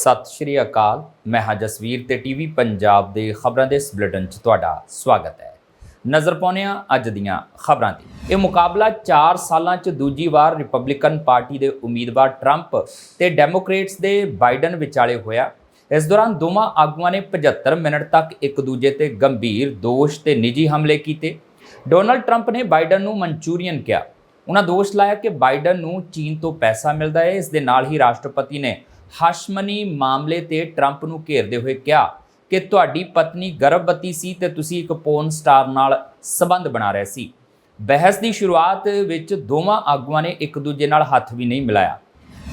ਸਤਿ ਸ਼੍ਰੀ ਅਕਾਲ। ਮੈਂ ਹਾਂ ਜਸਵੀਰ ਤੇ ਟੀਵੀ ਪੰਜਾਬ ਦੇ ਖਬਰਾਂ ਦੇ ਇਸ ਬੁਲੇਟਿਨ 'ਚ ਤੁਹਾਡਾ ਸਵਾਗਤ ਹੈ। ਨਜ਼ਰ ਪਾਉਂਦੇ ਹਾਂ ਅੱਜ ਦੀਆਂ ਖਬਰਾਂ ਤੇ ਇਹ ਮੁਕਾਬਲਾ 4 ਸਾਲਾਂ 'ਚ ਦੂਜੀ ਵਾਰ ਰਿਪਬਲਿਕਨ ਪਾਰਟੀ ਦੇ ਉਮੀਦਵਾਰ ਟਰੰਪ ਤੇ ਡੈਮੋਕ੍ਰੇਟਸ ਦੇ ਬਾਈਡਨ ਵਿਚਾਲੇ ਹੋਇਆ। ਇਸ ਦੌਰਾਨ ਦੋਵਾਂ ਆਗੂਆਂ ਨੇ 75 ਮਿੰਟ ਤੱਕ ਇੱਕ ਦੂਜੇ ਤੇ ਗੰਭੀਰ ਦੋਸ਼ ਤੇ ਨਿੱਜੀ ਹਮਲੇ ਕੀਤੇ। ਡੋਨਲਡ ਟਰੰਪ ਨੇ ਬਾਈਡਨ ਨੂੰ ਮਨਚੂਰੀਅਨ ਕਿਹਾ। ਉਹਨਾਂ ਦੋਸ਼ ਲਾਇਆ ਕਿ ਬਾਈਡਨ ਨੂੰ ਚੀਨ ਤੋਂ ਪੈਸਾ ਮਿਲਦਾ ਹੈ। ਇਸ ਦੇ ਨਾਲ ਹੀ ਰਾਸ਼ਟਰਪਤੀ ਨੇ ਹਸ਼ਮਨੀ ਮਾਮਲੇ ਤੇ ਟਰੰਪ ਨੂੰ ਘੇਰਦੇ ਹੋਏ ਕਿਹਾ ਕਿ ਤੁਹਾਡੀ ਪਤਨੀ ਗਰਭਵਤੀ ਸੀ ਤੇ ਤੁਸੀਂ ਇੱਕ ਪੋਰਨ ਸਟਾਰ ਨਾਲ ਸਬੰਧ ਬਣਾ ਰਹੇ ਸੀ। ਬਹਿਸ ਦੀ ਸ਼ੁਰੂਆਤ ਵਿੱਚ ਦੋਵਾਂ ਆਗੂਆਂ ਨੇ ਇੱਕ ਦੂਜੇ ਨਾਲ ਹੱਥ ਵੀ ਨਹੀਂ ਮਿਲਾਇਆ।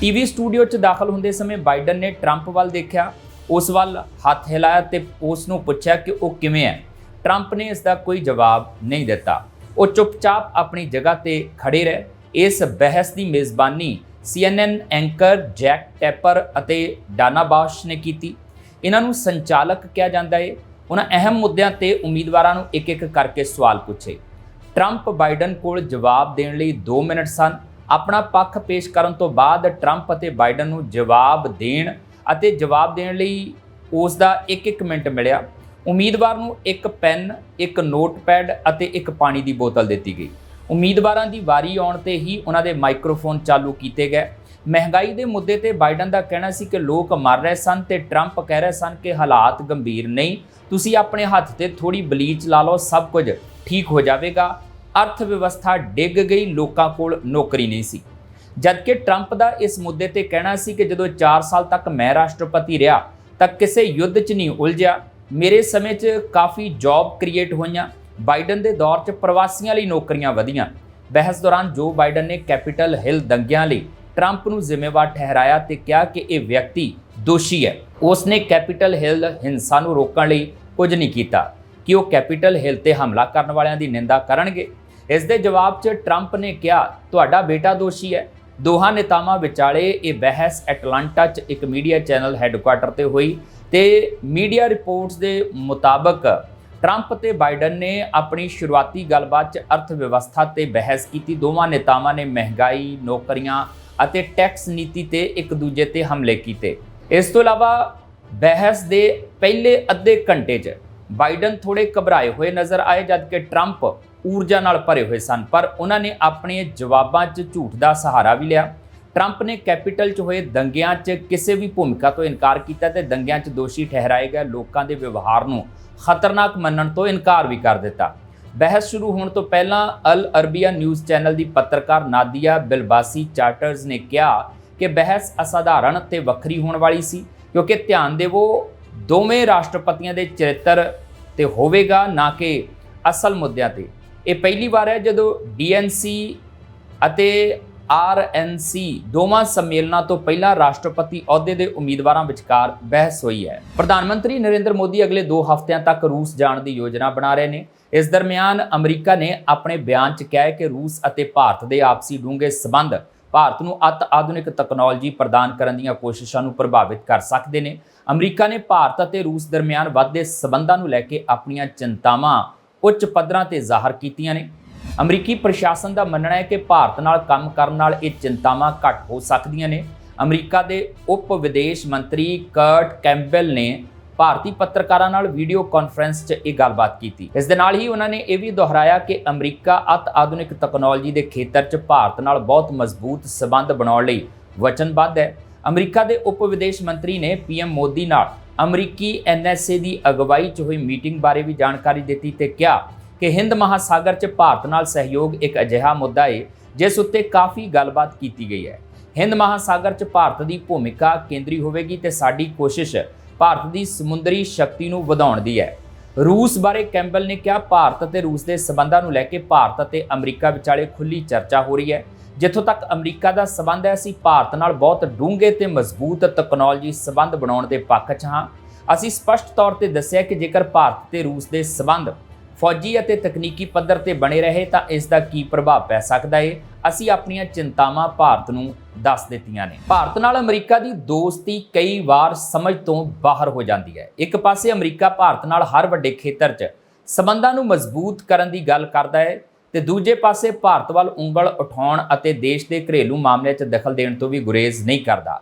ਟੀਵੀ ਸਟੂਡੀਓ 'ਚ ਦਾਖਲ ਹੁੰਦੇ ਸਮੇਂ ਬਾਈਡਨ ਨੇ ਟਰੰਪ ਵੱਲ ਦੇਖਿਆ। ਉਸ ਵੱਲ ਹੱਥ ਹਿਲਾਇਆ ਤੇ ਉਸ ਨੂੰ ਪੁੱਛਿਆ ਕਿ ਉਹ ਕਿਵੇਂ ਹੈ। ਟਰੰਪ ਨੇ ਇਸ ਦਾ ਕੋਈ ਜਵਾਬ ਨਹੀਂ ਦਿੱਤਾ। ਉਹ ਚੁੱਪਚਾਪ ਆਪਣੀ ਜਗ੍ਹਾ ਤੇ ਖੜੇ ਰਹੇ। ਇਸ ਬਹਿਸ ਦੀ ਮੇਜ਼ਬਾਨੀ CNN ਐਂਕਰ ਜੈਕ ਟੈਪਰ ਅਤੇ ਡਾਨਾ ਬਾਸ਼ ਨੇ ਕੀਤੀ। ਇਹਨਾਂ ਨੂੰ ਸੰਚਾਲਕ ਕਿਹਾ ਜਾਂਦਾ ਹੈ ਉਹਨਾਂ ਅਹਿਮ ਮੁੱਦਿਆਂ ਤੇ ਉਮੀਦਵਾਰਾਂ ਨੂੰ ਇੱਕ ਇੱਕ ਕਰਕੇ ਸਵਾਲ ਪੁੱਛੇ। ਟਰੰਪ ਬਾਈਡਨ ਕੋਲ ਜਵਾਬ ਦੇਣ ਲਈ 2 ਮਿੰਟ ਸਨ। ਆਪਣਾ ਪੱਖ ਪੇਸ਼ ਕਰਨ ਤੋਂ ਬਾਅਦ ਟਰੰਪ ਅਤੇ ਬਾਈਡਨ ਨੂੰ ਜਵਾਬ ਦੇਣ ਅਤੇ ਜਵਾਬ ਦੇਣ ਲਈ ਉਸ ਦਾ 1-1 ਮਿੰਟ ਮਿਲਿਆ। ਉਮੀਦਵਾਰ ਨੂੰ ਇੱਕ ਪੈਨ, ਇੱਕ ਨੋਟਪੈਡ ਅਤੇ ਇੱਕ ਪਾਣੀ ਦੀ ਬੋਤਲ ਦਿੱਤੀ ਗਈ। ਉਮੀਦਵਾਰਾਂ ਦੀ ਵਾਰੀ ਆਉਣ ਤੇ ਹੀ ਉਹਨਾਂ ਦੇ ਮਾਈਕਰੋਫੋਨ ਚਾਲੂ ਕੀਤੇ ਗਏ। ਮਹਿੰਗਾਈ ਦੇ ਮੁੱਦੇ ਤੇ ਬਾਈਡਨ ਦਾ ਕਹਿਣਾ ਸੀ ਕਿ ਲੋਕ ਮਰ ਰਹੇ ਸਨ ਤੇ ਟਰੰਪ ਕਹਿ ਰਹੇ ਸਨ ਕਿ ਹਾਲਾਤ ਗੰਭੀਰ ਨਹੀਂ। ਤੁਸੀਂ ਆਪਣੇ ਹੱਥ ਤੇ ਥੋੜੀ ਬਲੀਚ ਲਾ ਲਓ, ਸਭ ਕੁਝ ਠੀਕ ਹੋ ਜਾਵੇਗਾ। ਅਰਥ ਵਿਵਸਥਾ ਡਿੱਗ ਗਈ, ਲੋਕਾਂ ਕੋਲ ਨੌਕਰੀ ਨਹੀਂ ਸੀ। ਜਦਕਿ ਟਰੰਪ ਦਾ ਇਸ ਮੁੱਦੇ ਤੇ ਕਹਿਣਾ ਸੀ ਕਿ ਜਦੋਂ 4 ਸਾਲ ਤੱਕ ਮੈਂ ਰਾਸ਼ਟਰਪਤੀ ਰਿਹਾ, ਤਾਂ ਕਿਸੇ ਯੁੱਧ 'ਚ ਨਹੀਂ ਉਲਝਿਆ। ਮੇਰੇ ਸਮੇਂ 'ਚ ਕਾਫੀ ਜੌਬ ਕ੍ਰੀਏਟ ਹੋਈਆਂ। ਬਾਈਡਨ ਦੇ ਦੌਰ 'ਚ ਪ੍ਰਵਾਸੀਆਂ ਲਈ ਨੌਕਰੀਆਂ ਵਧੀਆਂ। ਬਹਿਸ ਦੌਰਾਨ ਜੋ ਬਾਈਡਨ ਨੇ ਕੈਪੀਟਲ ਹਿਲ ਦੰਗਿਆਂ ਲਈ ਟਰੰਪ ਨੂੰ ਜ਼ਿੰਮੇਵਾਰ ਠਹਿਰਾਇਆ ਤੇ ਕਿਹਾ ਕਿ ਇਹ ਵਿਅਕਤੀ ਦੋਸ਼ੀ ਹੈ। ਉਸ ਨੇ ਕੈਪੀਟਲ ਹਿਲ ਹਿੰਸਾ ਨੂੰ ਰੋਕਣ ਲਈ ਕੁਝ ਨਹੀਂ ਕੀਤਾ। ਕਿ ਉਹ ਕੈਪੀਟਲ ਹਿਲ ਤੇ ਹਮਲਾ ਕਰਨ ਵਾਲਿਆਂ ਦੀ ਨਿੰਦਾ ਕਰਨਗੇ? ਇਸ ਦੇ ਜਵਾਬ 'ਚ ਟਰੰਪ ਨੇ ਕਿਹਾ, ਤੁਹਾਡਾ ਬੇਟਾ ਦੋਸ਼ੀ ਹੈ। ਦੋਹਾਂ ਨੇਤਾਵਾਂ ਵਿਚਾਲੇ ਇਹ ਬਹਿਸ ਐਟਲਾਂਟਾ 'ਚ ਇੱਕ ਮੀਡੀਆ ਚੈਨਲ ਹੈੱਡਕੁਆਟਰ ਤੇ ਹੋਈ ਤੇ ਮੀਡੀਆ ਰਿਪੋਰਟਸ ਦੇ ਮੁਤਾਬਕ ਟਰੰਪ ਤੇ ਬਾਈਡਨ ਨੇ ਆਪਣੀ ਸ਼ੁਰੂਆਤੀ ਗੱਲਬਾਤ 'ਚ ਅਰਥ ਵਿਵਸਥਾ ਤੇ ਬਹਿਸ ਕੀਤੀ। ਦੋਵਾਂ ਨੇਤਾਵਾਂ ਨੇ ਮਹਿੰਗਾਈ, ਨੌਕਰੀਆਂ ਅਤੇ ਟੈਕਸ ਨੀਤੀ ਤੇ ਇੱਕ ਦੂਜੇ ਤੇ ਹਮਲੇ ਕੀਤੇ। ਇਸ ਤੋਂ ਇਲਾਵਾ ਬਹਿਸ ਦੇ ਪਹਿਲੇ ਅੱਧੇ ਘੰਟੇ 'ਚ ਬਾਈਡਨ ਥੋੜੇ ਘਬਰਾਏ ਹੋਏ ਨਜ਼ਰ ਆਏ, ਜਦਕਿ ਟਰੰਪ ਊਰਜਾ ਨਾਲ ਭਰੇ ਹੋਏ ਸਨ, ਪਰ ਉਹਨਾਂ ਨੇ ਆਪਣੇ ਜਵਾਬਾਂ 'ਚ ਝੂਠ ਦਾ ਸਹਾਰਾ ਵੀ ਲਿਆ। ਟਰੰਪ ਨੇ ਕੈਪੀਟਲ 'ਚ ਹੋਏ ਦੰਗਿਆਂ 'ਚ ਕਿਸੇ ਵੀ ਭੂਮਿਕਾ ਤੋਂ ਇਨਕਾਰ ਕੀਤਾ ਤੇ ਦੰਗਿਆਂ 'ਚ ਦੋਸ਼ੀ ਠਹਿਰਾਏ ਗਏ ਲੋਕਾਂ ਦੇ ਵਿਵਹਾਰ ਨੂੰ ਖਤਰਨਾਕ ਮੰਨਣ ਤੋਂ ਇਨਕਾਰ ਵੀ ਕਰ ਦਿੱਤਾ। ਬਹਿਸ ਸ਼ੁਰੂ ਹੋਣ ਤੋਂ ਪਹਿਲਾਂ ਅਲ ਅਰਬੀਆ ਨਿਊਜ਼ ਚੈਨਲ ਦੀ ਪੱਤਰਕਾਰ ਨਾਦੀਆ ਬਿਲਬਾਸੀ ਚਾਰਟਰਜ਼ ਨੇ ਕਿਹਾ ਕਿ ਬਹਿਸ ਅਸਾਧਾਰਨ ਤੇ ਵੱਖਰੀ ਹੋਣ ਵਾਲੀ ਸੀ, ਕਿਉਂਕਿ ਧਿਆਨ ਦੇਵੋ, ਦੋਵੇਂ ਰਾਸ਼ਟਰਪਤੀਆਂ ਦੇ ਚਰਿੱਤਰ ਤੇ ਹੋਵੇਗਾ ਨਾ ਕਿ ਅਸਲ ਮੁੱਦਿਆਂ ਤੇ। ਇਹ ਪਹਿਲੀ ਵਾਰ ਹੈ ਜਦੋਂ ਡੀਐਨਸੀ ਅਤੇ ਆਰਐਨਸੀ ਦੋਵਾਂ ਸੰਮੇਲਨਾਂ ਤੋਂ ਪਹਿਲਾਂ ਰਾਸ਼ਟਰਪਤੀ ਅਹੁਦੇ ਦੇ ਉਮੀਦਵਾਰਾਂ ਵਿਚਕਾਰ ਬਹਿਸ ਹੋਈ ਹੈ। ਪ੍ਰਧਾਨ ਮੰਤਰੀ ਨਰਿੰਦਰ ਮੋਦੀ ਅਗਲੇ 2 ਹਫ਼ਤਿਆਂ ਤੱਕ ਰੂਸ ਜਾਣ ਦੀ ਯੋਜਨਾ ਬਣਾ ਰਹੇ ਨੇ। ਇਸ ਦਰਮਿਆਨ ਅਮਰੀਕਾ ਨੇ ਆਪਣੇ ਬਿਆਨ 'ਚ ਕਿਹਾ ਕਿ ਰੂਸ ਅਤੇ ਭਾਰਤ ਦੇ ਆਪਸੀ ਡੂੰਘੇ ਸਬੰਧ ਭਾਰਤ ਨੂੰ ਅਤ ਆਧੁਨਿਕ ਤਕਨਾਲੋਜੀ ਪ੍ਰਦਾਨ ਕਰਨ ਦੀਆਂ ਕੋਸ਼ਿਸ਼ਾਂ ਨੂੰ ਪ੍ਰਭਾਵਿਤ ਕਰ ਸਕਦੇ ਨੇ। ਅਮਰੀਕਾ ਨੇ ਭਾਰਤ ਅਤੇ ਰੂਸ ਦਰਮਿਆਨ ਵੱਧਦੇ ਸਬੰਧਾਂ ਨੂੰ ਲੈ ਕੇ ਆਪਣੀਆਂ ਚਿੰਤਾਵਾਂ ਉੱਚ ਪੱਧਰਾਂ ਤੇ ਜ਼ਾਹਰ ਕੀਤੀਆਂ ਨੇ। ਅਮਰੀਕੀ ਪ੍ਰਸ਼ਾਸਨ ਦਾ ਮੰਨਣਾ ਹੈ ਕਿ ਭਾਰਤ ਨਾਲ ਕੰਮ ਕਰਨ ਨਾਲ ਇਹ ਚਿੰਤਾਵਾਂ ਘੱਟ ਹੋ ਸਕਦੀਆਂ ਨੇ। ਅਮਰੀਕਾ ਦੇ ਉਪ ਵਿਦੇਸ਼ ਮੰਤਰੀ ਕਰਟ ਕੈਂਪਬੈਲ ਨੇ ਭਾਰਤੀ ਪੱਤਰਕਾਰਾਂ ਨਾਲ ਵੀਡੀਓ ਕਾਨਫਰੰਸ 'ਚ ਇਹ ਗੱਲਬਾਤ ਕੀਤੀ। ਇਸ ਦੇ ਨਾਲ ਹੀ ਉਹਨਾਂ ਨੇ ਇਹ ਵੀ ਦੁਹਰਾਇਆ ਕਿ ਅਮਰੀਕਾ ਅਤ ਆਧੁਨਿਕ ਤਕਨਾਲੋਜੀ ਦੇ ਖੇਤਰ 'ਚ ਭਾਰਤ ਨਾਲ ਬਹੁਤ ਮਜ਼ਬੂਤ ਸਬੰਧ ਬਣਾਉਣ ਲਈ ਵਚਨਬੱਧ ਹੈ। ਅਮਰੀਕਾ ਦੇ ਉਪ ਵਿਦੇਸ਼ ਮੰਤਰੀ ਨੇ ਪੀਐਮ ਮੋਦੀ ਨਾਲ ਅਮਰੀਕੀ ਐਨਐਸਏ ਦੀ ਅਗਵਾਈ 'ਚ ਹੋਈ ਮੀਟਿੰਗ ਬਾਰੇ ਵੀ ਜਾਣਕਾਰੀ ਦਿੱਤੀ ਤੇ ਕਿਹਾ ਕਿ ਹਿੰਦ ਮਹਾਸਾਗਰ 'ਚ ਭਾਰਤ ਨਾਲ ਸਹਿਯੋਗ ਇੱਕ ਅਜਿਹਾ ਮੁੱਦਾ ਹੈ ਜਿਸ ਉੱਤੇ ਕਾਫੀ ਗੱਲਬਾਤ ਕੀਤੀ ਗਈ ਹੈ। ਹਿੰਦ ਮਹਾਸਾਗਰ 'ਚ ਭਾਰਤ ਦੀ ਭੂਮਿਕਾ ਕੇਂਦਰੀ ਹੋਵੇਗੀ ਤੇ ਸਾਡੀ ਕੋਸ਼ਿਸ਼ ਭਾਰਤ ਦੀ ਸਮੁੰਦਰੀ ਸ਼ਕਤੀ ਨੂੰ ਵਧਾਉਣ ਦੀ ਹੈ। ਰੂਸ ਬਾਰੇ ਕੈਂਬਲ ਨੇ ਕਿਹਾ, ਭਾਰਤ ਅਤੇ ਰੂਸ ਦੇ ਸਬੰਧਾਂ ਨੂੰ ਲੈ ਕੇ ਭਾਰਤ ਅਤੇ ਅਮਰੀਕਾ ਵਿਚਾਲੇ ਖੁੱਲੀ ਚਰਚਾ ਹੋ ਰਹੀ ਹੈ। ਜਿੱਥੋਂ ਤੱਕ ਅਮਰੀਕਾ ਦਾ ਸਬੰਧ ਹੈ, ਅਸੀਂ ਭਾਰਤ ਨਾਲ ਬਹੁਤ ਡੂੰਘੇ ਤੇ ਮਜ਼ਬੂਤ ਤਕਨਾਲੋਜੀ ਸਬੰਧ ਬਣਾਉਣ ਦੇ ਪੱਖ 'ਚ ਹਾਂ। ਅਸੀਂ ਸਪਸ਼ਟ ਤੌਰ ਤੇ ਦੱਸਿਆ ਕਿ ਜੇਕਰ ਭਾਰਤ ਤੇ ਰੂਸ ਦੇ ਸਬੰਧ ਫੌਜੀ ਅਤੇ ਤਕਨੀਕੀ ਪੱਧਰ ਤੇ ਬਣੇ ਰਹੇ ਤਾਂ ਇਸ ਦਾ ਕੀ ਪ੍ਰਭਾਵ ਪੈ ਸਕਦਾ ਏ? ਅਸੀਂ ਆਪਣੀਆਂ ਚਿੰਤਾਵਾਂ ਭਾਰਤ ਨੂੰ ਦੱਸ ਦਿੱਤੀਆਂ ਨੇ। ਭਾਰਤ ਨਾਲ ਅਮਰੀਕਾ ਦੀ ਦੋਸਤੀ ਕਈ ਵਾਰ ਸਮਝ ਤੋਂ ਬਾਹਰ ਹੋ ਜਾਂਦੀ ਹੈ। ਇੱਕ ਪਾਸੇ ਅਮਰੀਕਾ ਭਾਰਤ ਨਾਲ ਹਰ ਵੱਡੇ ਖੇਤਰ 'ਚ ਸਬੰਧਾਂ ਨੂੰ ਮਜ਼ਬੂਤ ਕਰਨ ਦੀ ਗੱਲ ਕਰਦਾ ਹੈ ਤੇ ਦੂਜੇ ਪਾਸੇ ਭਾਰਤ ਵੱਲ ਉਂਗਲ ਉਠਾਉਣ ਅਤੇ ਦੇਸ਼ ਦੇ ਘਰੇਲੂ ਮਾਮਲਿਆਂ 'ਚ ਦਖਲ ਦੇਣ ਤੋਂ ਵੀ ਗੁਰੇਜ਼ ਨਹੀਂ ਕਰਦਾ।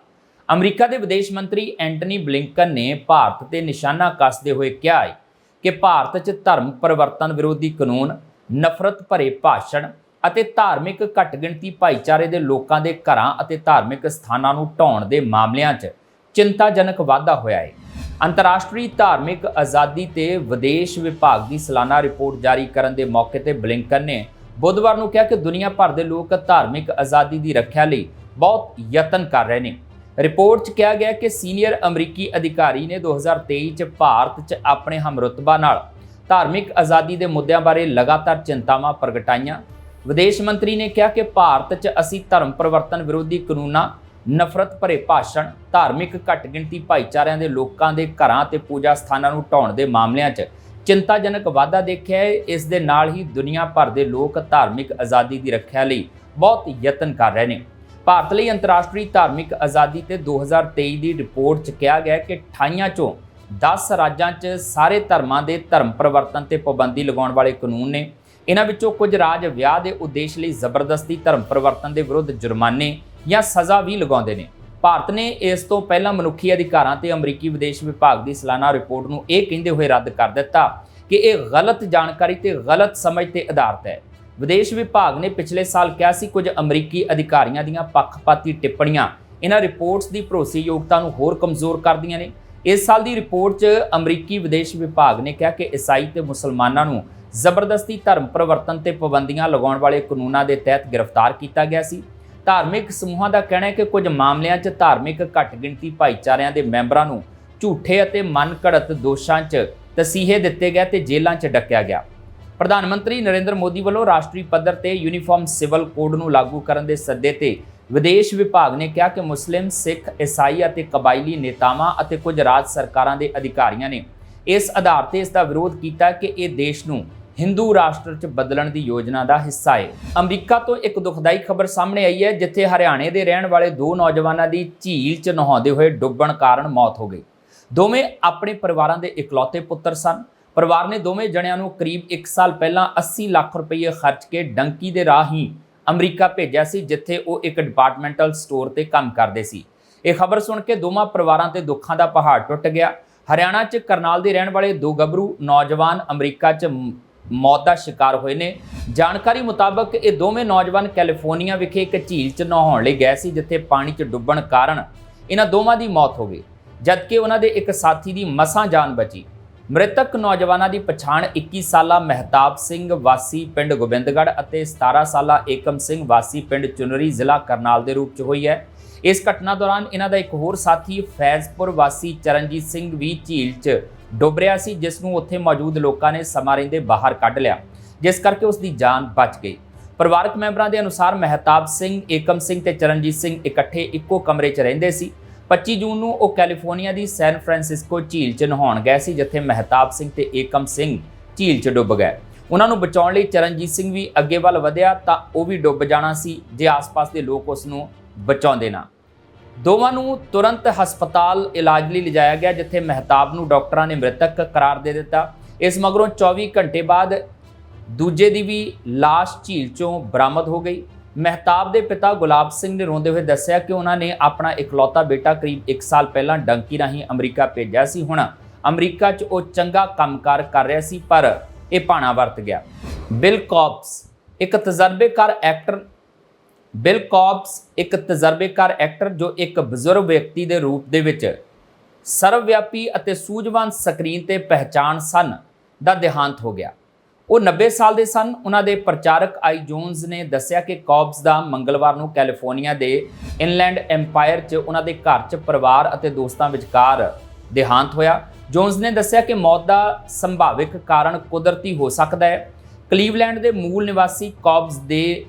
ਅਮਰੀਕਾ ਦੇ ਵਿਦੇਸ਼ ਮੰਤਰੀ ਐਂਟਨੀ ਬਲਿੰਕਨ ਨੇ ਭਾਰਤ ਤੇ ਨਿਸ਼ਾਨਾ ਕੱਸਦੇ ਹੋਏ ਕਿਹਾ ਹੈ ਕਿ ਭਾਰਤ 'ਚ ਧਰਮ ਪਰਿਵਰਤਨ ਵਿਰੋਧੀ ਕਾਨੂੰਨ, ਨਫ਼ਰਤ ਭਰੇ ਭਾਸ਼ਣ ਅਤੇ ਧਾਰਮਿਕ ਘੱਟਗਿਣਤੀ ਭਾਈਚਾਰੇ ਦੇ ਲੋਕਾਂ ਦੇ ਘਰਾਂ ਅਤੇ ਧਾਰਮਿਕ ਸਥਾਨਾਂ ਨੂੰ ਢਾਉਣ ਦੇ ਮਾਮਲਿਆਂ 'ਚ ਚਿੰਤਾਜਨਕ ਵਾਧਾ ਹੋਇਆ ਹੈ। ਅੰਤਰਰਾਸ਼ਟਰੀ ਧਾਰਮਿਕ ਆਜ਼ਾਦੀ ਤੇ ਵਿਦੇਸ਼ ਵਿਭਾਗ ਦੀ ਸਾਲਾਨਾ ਰਿਪੋਰਟ ਜਾਰੀ ਕਰਨ ਦੇ ਮੌਕੇ ਤੇ ਬਲਿੰਕਨ ਨੇ ਬੁੱਧਵਾਰ ਨੂੰ ਕਿਹਾ ਕਿ ਦੁਨੀਆ ਭਰ ਦੇ ਲੋਕ ਧਾਰਮਿਕ ਆਜ਼ਾਦੀ ਦੀ ਰੱਖਿਆ ਲਈ ਬਹੁਤ ਯਤਨ ਕਰ ਰਹੇ ਨੇ। ਰਿਪੋਰਟ 'ਚ ਕਿਹਾ ਗਿਆ ਕਿ ਸੀਨੀਅਰ ਅਮਰੀਕੀ ਅਧਿਕਾਰੀ ਨੇ 2023 'ਚ ਭਾਰਤ 'ਚ ਆਪਣੇ ਹਮਰੁਤਬਾ ਨਾਲ ਧਾਰਮਿਕ ਆਜ਼ਾਦੀ ਦੇ ਮੁੱਦਿਆਂ ਬਾਰੇ ਲਗਾਤਾਰ ਚਿੰਤਾਵਾਂ ਪ੍ਰਗਟਾਈਆਂ। ਵਿਦੇਸ਼ ਮੰਤਰੀ ਨੇ ਕਿਹਾ ਕਿ ਭਾਰਤ 'ਚ ਅਸੀਂ ਧਰਮ ਪਰਿਵਰਤਨ ਵਿਰੋਧੀ ਕਾਨੂੰਨਾਂ, ਨਫ਼ਰਤ ਭਰੇ ਭਾਸ਼ਣ, ਧਾਰਮਿਕ ਘੱਟ ਗਿਣਤੀ ਭਾਈਚਾਰਿਆਂ ਦੇ ਲੋਕਾਂ ਦੇ ਘਰਾਂ ਤੇ ਪੂਜਾ ਸਥਾਨਾਂ ਨੂੰ ਢਾਉਣ ਦੇ ਮਾਮਲਿਆਂ 'ਚ ਚਿੰਤਾਜਨਕ ਵਾਧਾ ਦੇਖਿਆ ਹੈ। ਇਸ ਦੇ ਨਾਲ ਹੀ ਦੁਨੀਆ ਭਰ ਦੇ ਲੋਕ ਧਾਰਮਿਕ ਆਜ਼ਾਦੀ ਦੀ ਰੱਖਿਆ ਲਈ ਬਹੁਤ ਯਤਨ ਕਰ ਰਹੇ ਨੇ। ਭਾਰਤ ਲਈ ਅੰਤਰਰਾਸ਼ਟਰੀ ਧਾਰਮਿਕ ਆਜ਼ਾਦੀ ਤੇ 2023 ਦੀ ਰਿਪੋਰਟ 'ਚ ਕਿਹਾ ਗਿਆ ਕਿ 28 ਚੋਂ 10 ਰਾਜਾਂ 'ਚ ਸਾਰੇ ਧਰਮਾਂ ਦੇ ਧਰਮ ਪਰਿਵਰਤਨ ਤੇ ਪਾਬੰਦੀ ਲਗਾਉਣ ਵਾਲੇ ਕਾਨੂੰਨ ਨੇ। ਇਹਨਾਂ ਵਿੱਚੋਂ ਕੁਝ ਰਾਜ ਵਿਆਹ ਦੇ ਉਦੇਸ਼ ਲਈ ਜ਼ਬਰਦਸਤੀ ਧਰਮ ਪਰਿਵਰਤਨ ਦੇ ਵਿਰੁੱਧ ਜੁਰਮਾਨੇ ਜਾਂ ਸਜ਼ਾ ਵੀ ਲਗਾਉਂਦੇ ਨੇ। ਭਾਰਤ ਨੇ ਇਸ ਤੋਂ ਪਹਿਲਾਂ ਮਨੁੱਖੀ ਅਧਿਕਾਰਾਂ ਤੇ ਅਮਰੀਕੀ ਵਿਦੇਸ਼ ਵਿਭਾਗ ਦੀ ਸਾਲਾਨਾ ਰਿਪੋਰਟ ਨੂੰ ਇਹ ਕਹਿੰਦੇ ਹੋਏ ਰੱਦ ਕਰ ਦਿੱਤਾ ਕਿ ਇਹ ਗਲਤ ਜਾਣਕਾਰੀ ਤੇ ਗਲਤ ਸਮਝ ਤੇ ਆਧਾਰਿਤ ਹੈ। ਵਿਦੇਸ਼ ਵਿਭਾਗ ਨੇ ਪਿਛਲੇ ਸਾਲ ਕਿਹਾ ਸੀ ਕੁਝ ਅਮਰੀਕੀ ਅਧਿਕਾਰੀਆਂ ਦੀਆਂ ਪੱਖਪਾਤੀ ਟਿੱਪਣੀਆਂ ਇਹਨਾਂ ਰਿਪੋਰਟਸ ਦੀ ਭਰੋਸੇਯੋਗਤਾ ਨੂੰ ਹੋਰ ਕਮਜ਼ੋਰ ਕਰਦੀਆਂ ਨੇ। ਇਸ ਸਾਲ ਦੀ ਰਿਪੋਰਟ 'ਚ ਅਮਰੀਕੀ ਵਿਦੇਸ਼ ਵਿਭਾਗ ਨੇ ਕਿਹਾ ਕਿ ਈਸਾਈ ਤੇ ਮੁਸਲਮਾਨਾਂ ਨੂੰ ਜ਼ਬਰਦਸਤੀ ਧਰਮ ਪਰਿਵਰਤਨ ਤੇ ਪਾਬੰਦੀਆਂ ਲਗਾਉਣ ਵਾਲੇ ਕਾਨੂੰਨਾਂ ਦੇ ਤਹਿਤ ਗ੍ਰਿਫਤਾਰ ਕੀਤਾ ਗਿਆ ਸੀ। ਧਾਰਮਿਕ ਸਮੂਹਾਂ ਦਾ ਕਹਿਣਾ ਹੈ ਕਿ ਕੁਝ ਮਾਮਲਿਆਂ 'ਚ ਧਾਰਮਿਕ ਘੱਟ ਗਿਣਤੀ ਭਾਈਚਾਰਿਆਂ ਦੇ ਮੈਂਬਰਾਂ ਨੂੰ ਝੂਠੇ ਅਤੇ ਮਨਘੜਤ ਦੋਸ਼ਾਂ 'ਚ ਤਸੀਹੇ ਦਿੱਤੇ ਗਏ ਤੇ ਜੇਲ੍ਹਾਂ 'ਚ ਡੱਕਿਆ ਗਿਆ। ਪ੍ਰਧਾਨ ਮੰਤਰੀ ਨਰਿੰਦਰ ਮੋਦੀ ਵੱਲੋਂ ਰਾਸ਼ਟਰੀ ਪੱਧਰ ਤੇ ਯੂਨੀਫਾਰਮ ਸਿਵਲ ਕੋਡ ਨੂੰ ਲਾਗੂ ਕਰਨ ਦੇ ਸੱਦੇ ਤੇ ਵਿਦੇਸ਼ ਵਿਭਾਗ ਨੇ ਕਿਹਾ ਕਿ ਮੁਸਲਿਮ, ਸਿੱਖ, ਈਸਾਈ ਅਤੇ ਕਬਾਇਲੀ ਨੇਤਾਵਾਂ ਅਤੇ ਕੁਝ ਰਾਜ ਸਰਕਾਰਾਂ ਦੇ ਅਧਿਕਾਰੀਆਂ ਨੇ ਇਸ ਆਧਾਰ ਤੇ ਇਸ ਦਾ ਵਿਰੋਧ ਕੀਤਾ ਕਿ ਇਹ ਦੇਸ਼ ਨੂੰ ਹਿੰਦੂ ਰਾਸ਼ਟਰ 'ਚ ਬਦਲਣ ਦੀ ਯੋਜਨਾ ਦਾ ਹਿੱਸਾ ਹੈ ਅਮਰੀਕਾ ਤੋਂ ਇੱਕ ਦੁਖਦਾਈ ਖਬਰ ਸਾਹਮਣੇ ਆਈ ਹੈ, ਜਿੱਥੇ ਹਰਿਆਣੇ ਦੇ ਰਹਿਣ ਵਾਲੇ ਦੋ ਨੌਜਵਾਨਾਂ ਦੀ ਝੀਲ 'ਚ ਨਹਾਉਂਦੇ ਹੋਏ ਡੁੱਬਣ ਕਾਰਨ ਮੌਤ ਹੋ ਗਈ। ਦੋਵੇਂ ਆਪਣੇ ਪਰਿਵਾਰਾਂ ਦੇ ਇਕਲੌਤੇ ਪੁੱਤਰ ਸਨ। ਪਰਿਵਾਰ ਨੇ ਦੋਵੇਂ ਜਣਿਆਂ ਨੂੰ ਕਰੀਬ 1 ਸਾਲ ਪਹਿਲਾਂ 80 ਲੱਖ ਰੁਪਏ ਖਰਚ ਕੇ ਡੰਕੀ ਦੇ ਰਾਹੀਂ ਅਮਰੀਕਾ ਭੇਜਿਆ ਸੀ, ਜਿੱਥੇ ਉਹ ਇੱਕ ਡਿਪਾਰਟਮੈਂਟਲ ਸਟੋਰ ਤੇ ਕੰਮ ਕਰਦੇ ਸੀ। ਇਹ ਖਬਰ ਸੁਣ ਕੇ ਦੋਵਾਂ ਪਰਿਵਾਰਾਂ ਤੇ ਦੁੱਖਾਂ ਦਾ ਪਹਾੜ ਟੁੱਟ ਗਿਆ। ਹਰਿਆਣਾ 'ਚ ਕਰਨਾਲ ਦੇ ਰਹਿਣ ਵਾਲੇ ਦੋ ਗੱਭਰੂ ਨੌਜਵਾਨ ਅਮਰੀਕਾ 'ਚ ਮੌਤ ਦਾ ਸ਼ਿਕਾਰ ਹੋਏ ਨੇ। ਜਾਣਕਾਰੀ ਮੁਤਾਬਕ ਇਹ ਦੋਵੇਂ ਨੌਜਵਾਨ ਕੈਲੀਫੋਰਨੀਆ ਵਿਖੇ ਇੱਕ ਝੀਲ 'ਚ ਨਹਾਉਣ ਲਈ ਗਏ ਸੀ, ਜਿੱਥੇ ਪਾਣੀ 'ਚ ਡੁੱਬਣ ਕਾਰਨ ਇਹਨਾਂ ਦੋਵਾਂ ਦੀ ਮੌਤ ਹੋ ਗਈ। ਜਦਕਿ ਉਹਨਾਂ ਦੇ ਇੱਕ ਸਾਥੀ ਦੀ ਮਸਾਂ ਜਾਨ ਬਚੀ। ਮ੍ਰਿਤਕ ਨੌਜਵਾਨਾਂ ਦੀ ਪਛਾਣ 21 ਸਾਲਾ ਮਹਿਤਾਬ ਸਿੰਘ ਵਾਸੀ ਪਿੰਡ ਗੋਬਿੰਦਗੜ੍ਹ ਅਤੇ 17 ਸਾਲਾ ਏਕਮ ਸਿੰਘ ਵਾਸੀ ਪਿੰਡ ਚੁਨਰੀ ਜ਼ਿਲ੍ਹਾ ਕਰਨਾਲ ਦੇ ਰੂਪ 'ਚ ਹੋਈ ਹੈ। ਇਸ ਘਟਨਾ ਦੌਰਾਨ ਇਹਨਾਂ ਦਾ ਇੱਕ ਹੋਰ ਸਾਥੀ ਫੈਜ਼ਪੁਰ ਵਾਸੀ ਚਰਨਜੀਤ ਸਿੰਘ ਵੀ ਝੀਲ 'ਚ ਡੁੱਬ ਰਿਹਾ ਸੀ, ਜਿਸ ਨੂੰ ਉੱਥੇ ਮੌਜੂਦ ਲੋਕਾਂ ਨੇ ਸਮਾਂ ਰਹਿੰਦੇ ਬਾਹਰ ਕੱਢ ਲਿਆ, ਜਿਸ ਕਰਕੇ ਉਸ ਦੀ ਜਾਨ ਬਚ ਗਈ। ਪਰਿਵਾਰਕ ਮੈਂਬਰਾਂ ਦੇ ਅਨੁਸਾਰ ਮਹਿਤਾਬ ਸਿੰਘ, ਏਕਮ ਸਿੰਘ ਤੇ ਚਰਨਜੀਤ ਸਿੰਘ ਇਕੱਠੇ ਇੱਕੋ ਕਮਰੇ 'ਚ ਰਹਿੰਦੇ ਸੀ। 25 ਜੂਨ ਨੂੰ ਉਹ ਕੈਲੀਫੋਰਨੀਆ ਦੀ ਸੈਨ ਫਰਾਂਸਿਸਕੋ ਝੀਲ 'ਚ ਨਹਾਉਣ ਗਏ ਸੀ, ਜਿੱਥੇ ਮਹਿਤਾਬ ਸਿੰਘ ਤੇ ਏਕਮ ਸਿੰਘ ਝੀਲ 'ਚ ਡੁੱਬ ਗਏ। ਉਹਨਾਂ ਨੂੰ ਬਚਾਉਣ ਲਈ ਚਰਨਜੀਤ ਸਿੰਘ ਵੀ ਅੱਗੇ ਵੱਲ ਵਧਿਆ ਤਾਂ ਉਹ ਵੀ ਡੁੱਬ ਜਾਣਾ ਸੀ, ਜੇ ਆਸ-ਪਾਸ ਦੇ ਲੋਕ ਉਸ ਨੂੰ ਬਚਾਉਂਦੇ ਨਾ। ਦੋਵਾਂ ਨੂੰ ਤੁਰੰਤ ਹਸਪਤਾਲ ਇਲਾਜ ਲਈ ਲਿਜਾਇਆ ਗਿਆ, ਜਿੱਥੇ ਮਹਿਤਾਬ ਨੂੰ ਡਾਕਟਰਾਂ ਨੇ ਮ੍ਰਿਤਕ ਕਰਾਰ ਦੇ ਦਿੱਤਾ। ਇਸ ਮਗਰੋਂ 24 ਘੰਟੇ ਬਾਅਦ ਦੂਜੇ ਦੀ ਵੀ ਲਾਸ਼ ਝੀਲ ਚੋਂ ਬਰਾਮਦ ਹੋ ਗਈ। ਮਹਿਤਾਬ ਦੇ ਪਿਤਾ ਗੁਲਾਬ ਸਿੰਘ ਨੇ ਰੋਂਦੇ ਹੋਏ ਦੱਸਿਆ ਕਿ ਉਹਨਾਂ ਨੇ ਆਪਣਾ ਇਕਲੌਤਾ ਬੇਟਾ ਕਰੀਬ 1 ਸਾਲ ਪਹਿਲਾਂ ਡੰਕੀ ਰਾਹੀਂ ਅਮਰੀਕਾ ਭੇਜਿਆ ਸੀ। ਹੁਣ ਅਮਰੀਕਾ 'ਚ ਉਹ ਚੰਗਾ ਕੰਮਕਾਰ ਕਰ ਰਿਹਾ ਸੀ, ਪਰ ਇਹ ਭਾਣਾ ਵਰਤ ਗਿਆ। ਬਿਲ ਕੌਪਸ ਇੱਕ ਤਜਰਬੇਕਾਰ ਐਕਟਰ ਬਿਲ ਕੌਪਸ ਇੱਕ ਤਜਰਬੇਕਾਰ ਐਕਟਰ ਜੋ ਇੱਕ ਬਜ਼ੁਰਗ ਵਿਅਕਤੀ ਦੇ ਰੂਪ ਦੇ ਵਿੱਚ ਸਰਵਵਿਆਪੀ ਅਤੇ ਸੂਝਵਾਨ ਸਕਰੀਨ ਤੇ ਪਹਿਚਾਨ ਸਨ ਦਾ ਦੇਹਾਂਤ ਹੋ ਗਿਆ। ਉਹ 90 ਸਾਲ ਦੇ ਸਨ। ਉਹਨਾਂ ਦੇ ਪ੍ਰਚਾਰਕ ਆਈ ਜੋਨਸ ਨੇ ਦੱਸਿਆ ਕਿ ਕੌਬਸ ਦਾ ਮੰਗਲਵਾਰ ਨੂੰ ਕੈਲੀਫੋਰਨੀਆ ਦੇ ਇਨਲੈਂਡ ਐਮਪਾਇਰ 'ਚ ਉਹਨਾਂ ਦੇ ਘਰ 'ਚ ਪਰਿਵਾਰ ਅਤੇ ਦੋਸਤਾਂ ਵਿਚਕਾਰ ਦੇਹਾਂਤ ਹੋਇਆ। ਜੋਨਸ ਨੇ ਦੱਸਿਆ ਕਿ ਮੌਤ ਦਾ ਸੰਭਾਵਿਕ ਕਾਰਨ ਕੁਦਰਤੀ ਹੋ ਸਕਦਾ ਹੈ। ਕਲੀਵਲੈਂਡ ਦੇ ਮੂਲ ਨਿਵਾਸੀ ਕੌਬਸ ਦੇ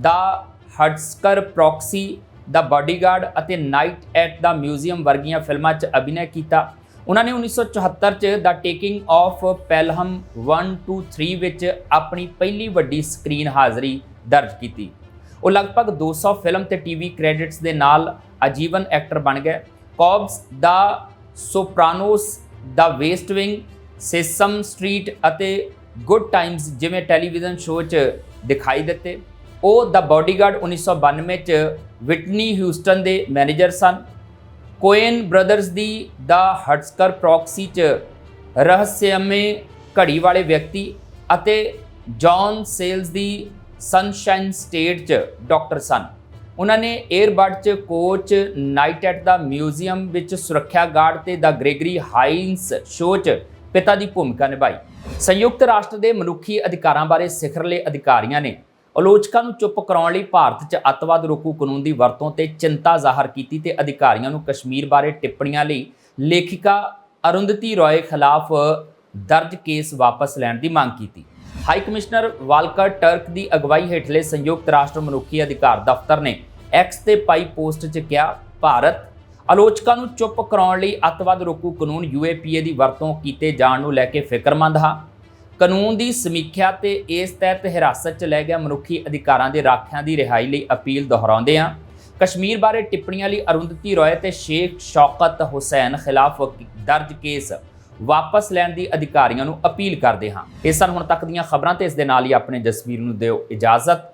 the Hudsucker proxy, the bodyguard ਅਤੇ ਨਾਈਟ ਐਟ ਦਾ ਮਿਊਜ਼ੀਅਮ ਵਰਗੀਆਂ ਫਿਲਮਾਂ 'ਚ ਅਭਿਨੈ ਕੀਤਾ। ਉਹਨਾਂ ਨੇ 1974 'ਚ ਦਾ ਟੇਕਿੰਗ ਆਫ ਪੈਲਹਮ 1 2 3 ਵਿੱਚ ਆਪਣੀ ਪਹਿਲੀ ਵੱਡੀ ਸਕਰੀਨ ਹਾਜ਼ਰੀ ਦਰਜ ਕੀਤੀ। ਉਹ ਲਗਭਗ 200 ਫਿਲਮ ਤੇ ਟੀਵੀ ਕ੍ਰੈਡਿਟਸ ਦੇ ਨਾਲ ਆਜੀਵਨ ਐਕਟਰ ਬਣ ਗਏ। ਕੌਬਸ the Sopranos the West Wing Sesame Street ਅਤੇ ਗੁੱਡ ਟਾਈਮਸ ਜਿਵੇਂ ਟੈਲੀਵਿਜ਼ਨ ਸ਼ੋਅ 'ਚ ਦਿਖਾਈ ਦਿੱਤੇ। ਉਹ ਦਾ ਬਾਡੀਗਾਰਡ 1992 'ਚ ਵਿਟਨੀ ਹਿਊਸਟਨ ਦੇ ਮੈਨੇਜਰ ਸਨ। ਕੋਏਨ ਬ੍ਰਦਰਜ਼ ਦੀ ਦਾ ਹਟਸਕਰ ਪ੍ਰੌਕਸੀ ਚ ਰਹੱਸਮਈ ਘੜੀ ਵਾਲੇ ਵਿਅਕਤੀ ਅਤੇ ਜੌਨ ਸੇਲਸ ਦੀ ਸਨਸ਼ਾਈਨ ਸਟੇਟ ਚ ਡਾਕਟਰ ਸਨ। ਉਹਨਾਂ ਨੇ 에ਅਰਬਡ ਚ coach night at the museum ਵਿੱਚ ਸੁਰੱਖਿਆ ਗਾਰਡ ਤੇ ਦਾ ਗ੍ਰੇਗਰੀ ਹਾਈਨਸ ਸ਼ੋਅ ਚ ਪਿਤਾ ਦੀ ਭੂਮਿਕਾ ਨਿਭਾਈ। ਸੰਯੁਕਤ ਰਾਸ਼ਟਰ ਦੇ ਮਨੁੱਖੀ ਅਧਿਕਾਰਾਂ ਬਾਰੇ ਸਿਖਰਲੇ ਅਧਿਕਾਰੀਆਂ ਨੇ ਆਲੋਚਕਾਂ ਨੂੰ ਚੁੱਪ ਕਰਾਉਣ ਲਈ ਭਾਰਤ 'ਚ ਅੱਤਵਾਦ ਰੋਕੂ ਕਾਨੂੰਨ ਦੀ ਵਰਤੋਂ ਤੇ ਚਿੰਤਾ ਜ਼ਾਹਰ ਕੀਤੀ ਤੇ ਅਧਿਕਾਰੀਆਂ ਨੂੰ ਕਸ਼ਮੀਰ ਬਾਰੇ ਟਿੱਪਣੀਆਂ ਲਈ ਲੇਖਿਕਾ ਅਰੁੰਧਤੀ ਰॉय ਖਿਲਾਫ ਦਰਜ ਕੇਸ ਵਾਪਸ ਲੈਣ ਦੀ ਮੰਗ ਕੀਤੀ। ਹਾਈ ਕਮਿਸ਼ਨਰ ਵਾਲਕਰ ਟਰਕ ਦੀ ਅਗਵਾਈ ਹੇਠਲੇ ਸੰਯੁਕਤ ਰਾਸ਼ਟਰ ਮਨੁੱਖੀ ਅਧਿਕਾਰ ਦਫ਼ਤਰ ਨੇ ਐਕਸ ਤੇ ਪਾਈ ਪੋਸਟ 'ਚ ਕਿਹਾ, ਭਾਰਤ ਆਲੋਚਕਾਂ ਨੂੰ ਚੁੱਪ ਕਰਾਉਣ ਲਈ ਅੱਤਵਾਦ ਰੋਕੂ ਕਾਨੂੰਨ ਯੂਏਪੀਏ ਦੀ ਵਰਤੋਂ ਕੀਤੇ ਜਾਣ ਨੂੰ ਲੈ ਕੇ ਫਿਕਰਮੰਦ ਹਾਂ। ਕਾਨੂੰਨ ਦੀ ਸਮੀਖਿਆ ਤੇ ਇਸ ਤਹਿਤ ਹਿਰਾਸਤ 'ਚ ਲੈ ਗਿਆ ਮਨੁੱਖੀ ਅਧਿਕਾਰਾਂ ਦੇ ਰਾਖਿਆਂ ਦੀ ਰਿਹਾਈ ਲਈ ਅਪੀਲ ਦੁਹਰਾਉਂਦੇ ਹਾਂ। ਕਸ਼ਮੀਰ ਬਾਰੇ ਟਿੱਪਣੀਆਂ ਲਈ ਅਰੁੰਧਤੀ ਰੋਏ ਤੇ ਸ਼ੇਖ ਸ਼ੌਕਤ ਹੁਸੈਨ ਖਿਲਾਫ ਦਰਜ ਕੇਸ ਵਾਪਸ ਲੈਣ ਦੀ ਅਧਿਕਾਰੀਆਂ ਨੂੰ ਅਪੀਲ ਕਰਦੇ ਹਾਂ। ਇਹ ਸਨ ਹੁਣ ਤੱਕ ਦੀਆਂ ਖਬਰਾਂ ਤੇ ਇਸ ਦੇ ਨਾਲ ਹੀ ਆਪਣੇ ਜਸਵੀਰ ਨੂੰ ਦਿਓ ਇਜਾਜ਼ਤ।